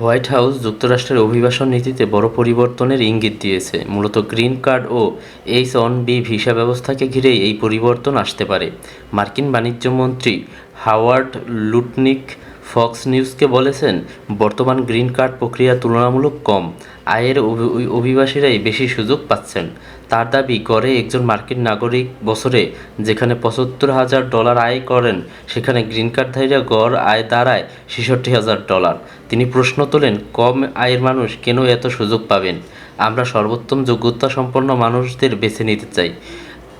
White house যুক্তরাষ্ট্রের অভিবাসন নীতিতে বড় পরিবর্তনের ইঙ্গিত দিয়েছে। মূলত গ্রিন কার্ড ও এইচ অন বি ভিসা ব্যবস্থাকে ঘিরেই এই পরিবর্তন আসতে পারে। মার্কিন বাণিজ্যমন্ত্রী হাওয়ার্ড লুটনিক ফক্স নিউজকে বলেছেন, বর্তমান গ্রিন কার্ড প্রক্রিয়া তুলনামূলক কম। আয়ের অভি- অভিবাসীরাই বেশি সুযোগ পাচ্ছেন। তার দাবি, গড়ে একজন মার্কিন নাগরিক বছরে যেখানে পঁচাত্তর হাজার ডলার আয় করেন, সেখানে গ্রিন কার্ডধারীরা গড় আয় দাঁড়ায় ছেষট্টি হাজার ডলার। তিনি প্রশ্ন তোলেন, কম আয়ের মানুষ কেন এত সুযোগ পাবেন? আমরা সর্বোত্তম যোগ্যতা সম্পন্ন মানুষদের বেছে নিতে চাই।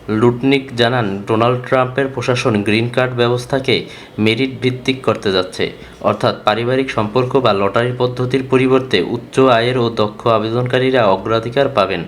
লুটনিক জানান, ডোনাল্ড ট্রাম্পের প্রশাসন গ্রিন কার্ড ব্যবস্থাকে মেরিট ভিত্তিক করতে যাচ্ছে। অর্থাৎ পারিবারিক সম্পর্ক বা লটারি পদ্ধতির পরিবর্তে উচ্চ আয়ের ও দক্ষ আবেদনকারীরা অগ্রাধিকার পাবেন।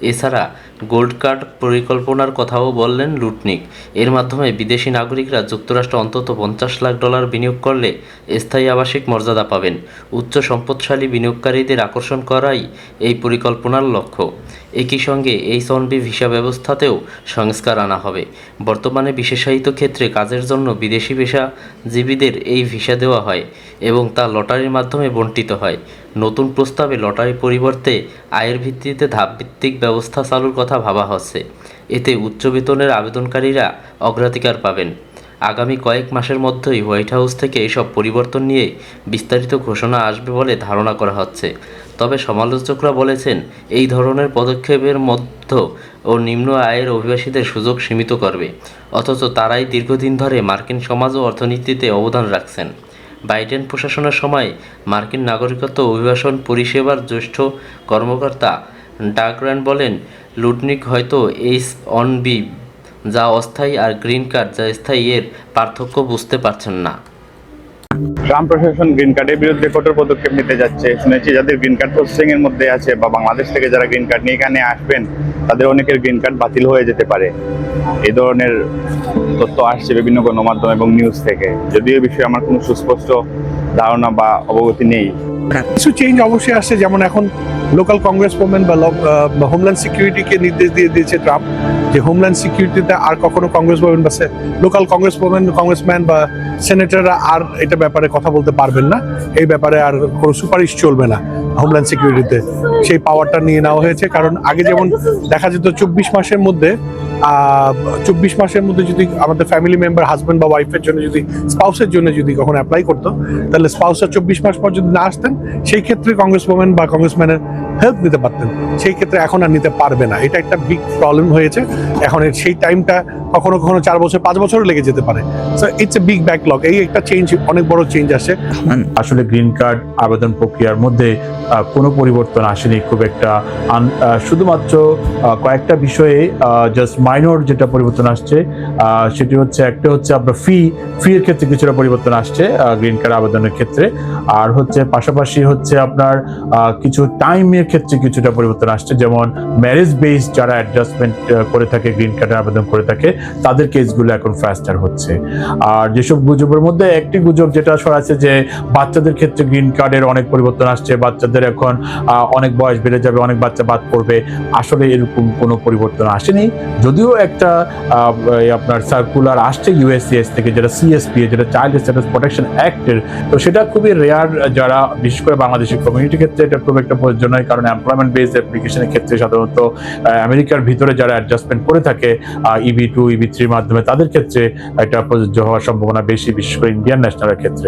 এছাড়া গোল্ড কার্ড পরিকল্পনার কথাও বললেন লুটনিক। এর মাধ্যমে বিদেশি নাগরিকরা যুক্তরাষ্ট্রে অন্তত পঞ্চাশ লাখ ডলার বিনিয়োগ করলে স্থায়ী আবাসিক মর্যাদা পাবেন। উচ্চ সম্পদশালী বিনিয়োগকারীদের আকর্ষণ করাই এই পরিকল্পনার লক্ষ্য। একই সঙ্গে এই সনবি ভিসা ব্যবস্থাতেও সংস্কার আনা হবে। বর্তমানে বিশেষায়িত ক্ষেত্রে কাজের জন্য বিদেশি পেশাজীবীদের এই ভিসা দেওয়া হয়। এবং তা লটারির মাধ্যমে বণ্টিত হয়। নতুন প্রস্তাবে লটারি পরিবর্তে আয়ের ভিত্তিতে ধাপভিত্তিক ব্যবস্থা চালুর কথা ভাবা হচ্ছে। এতে উচ্চ বেতনের আবেদনকারীরা অগ্রাধিকার পাবেন। আগামী কয়েক মাসের মধ্যেই হোয়াইট হাউস থেকে এসব পরিবর্তন নিয়ে বিস্তারিত ঘোষণা আসবে বলে ধারণা করা হচ্ছে। তবে সমালোচকরা বলেছেন, এই ধরনের পদক্ষেপের মধ্য ও নিম্ন আয়ের অভিবাসীদের সুযোগ সীমিত করবে। অথচ তারাই দীর্ঘদিন ধরে মার্কিন সমাজ ও অর্থনীতিতে অবদান রাখছেন। বাইডেন প্রশাসনের সময় মার্কিন নাগরিকত্ব অভিবাসন পরিষেবার জ্যেষ্ঠ কর্মকর্তা ডাকরান বলেন, লুটনিক হয়তো এইচ অন বি যা অস্থায়ী আর গ্রিন কার্ড যা স্থায়ী এর পার্থক্য বুঝতে পারছেন না। ট্রাম্প প্রশাসন গ্রিন কার্ডের বিরুদ্ধে কঠোর পদক্ষেপ নিতে যাচ্ছে। শুনেছি যাদের গ্রিন কার্ড প্রসেসিং এর মধ্যে আছে বা বাংলাদেশ থেকে যারা গ্রিন কার্ড নিয়ে এখানে আসবেন, তাদের অনেকের গ্রিন কার্ড বাতিল হয়ে যেতে পারে। এই ধরনের তথ্য আসছে বিভিন্ন গণমাধ্যম এবং নিউজ থেকে। যদিও বিষয়ে আমার কোনো সুস্পষ্ট ধারণা বা অবগতি নেই। কিছু চেঞ্জ অবশ্যই আসছে, যেমন এখন লোকাল কংগ্রেস ওমেন বা হোমল্যান্ড সিকিউরিটিকে নির্দেশ দিয়ে দিয়েছে ট্রাম্প যে হোমল্যান্ড সিকিউরিটিতে আর কখনো কংগ্রেস ওমেন বা লোকাল কংগ্রেস ওমেন কংগ্রেসম্যান বা সেনেটররা আর এটা ব্যাপারে কথা বলতে পারবেন না। এই ব্যাপারে আর কোনো সুপারিশ চলবে না হোমল্যান্ড সিকিউরিটিতে সেই পাওয়ারটা নিয়ে নেওয়া হয়েছে, কারণ আগে যেমন দেখা যেত চব্বিশ মাসের মধ্যে চব্বিশ মাসের মধ্যে যদি আমাদের ফ্যামিলি মেম্বার হাজব্যান্ড বা ওয়াইফের জন্য যদি স্পাউসের জন্য যদি কখন অ্যাপ্লাই করতো, তাহলে স্পাউসরা চব্বিশ মাস পর যদি না আসতেন, সেই ক্ষেত্রে কংগ্রেস ওমেন বা কংগ্রেসম্যানের হেল্প নিতে পারতেন। সেই ক্ষেত্রে এখন আর নিতে পারবে না। এটা একটা বিগ প্রবলেম হয়েছে। এখন সেই টাইমটা কখনো কখনো চার বছর, পাঁচ বছরও লেগে যেতে পারে। So it's a big backlog এই একটা চেঞ্জ অনেক বড় চেঞ্জ আসে। আসলে গ্রিন কার্ড আবেদন প্রক্রিয়ার মধ্যে কোনো পরিবর্তন আসেনি। খুব একটা শুধুমাত্র কয়েকটা বিষয়ে জাস্ট মাইনর যেটা পরিবর্তন আসছে সেটি হচ্ছে একটা হচ্ছে আপনার ফি ফি এর ক্ষেত্রে কিছুটা পরিবর্তন আসছে গ্রিন কার্ড আবেদনের ক্ষেত্রে। আর হচ্ছে পাশাপাশি হচ্ছে আপনার কিছু টাইমের ক্ষেত্রে কিছুটা পরিবর্তন আসছে, যেমন ম্যারেজ বেস যারা অ্যাডজাস্টমেন্ট করে থাকে গ্রিন কার্ডের আবেদন করে থাকে, তাদের কেসগুলো এখন ফাস্টার হচ্ছে। আর যেসব গুজবের মধ্যে একটি গুজব যেটা ছড়াচ্ছে যে বাচ্চাদের ক্ষেত্রে গ্রিন কার্ডের অনেক পরিবর্তন আসছে, বাচ্চাদের এখন অনেক বয়স বেড়ে যাবে, অনেক বাচ্চা বাদ পড়বে, আসলে এরকম কোনো পরিবর্তন আসেনি। যদিও একটা আপনার সার্কুলার আসছে ইউএসসিএস থেকে, যেটা সিএসপি যেটা চাইল্ড স্ট্যাটাস প্রোটেকশন অ্যাক্টের তো সেটা খুবই রেয়ার যারা, বিশেষ করে বাংলাদেশি কমিউনিটির ক্ষেত্রে এটা খুব একটা প্রয়োজন নয়, কারণ এমপ্লয়মেন্ট বেসড অ্যাপ্লিকেশনের ক্ষেত্রে সাধারণত আমেরিকার ভিতরে যারা অ্যাডজাস্টমেন্ট করে থাকে ইবি টু ইবি থ্রির মাধ্যমে, তাদের ক্ষেত্রে এটা প্রযোজ্য হওয়ার সম্ভাবনা বেশি, বিশেষ করে ইন্ডিয়ান ন্যাশনালের ক্ষেত্রে।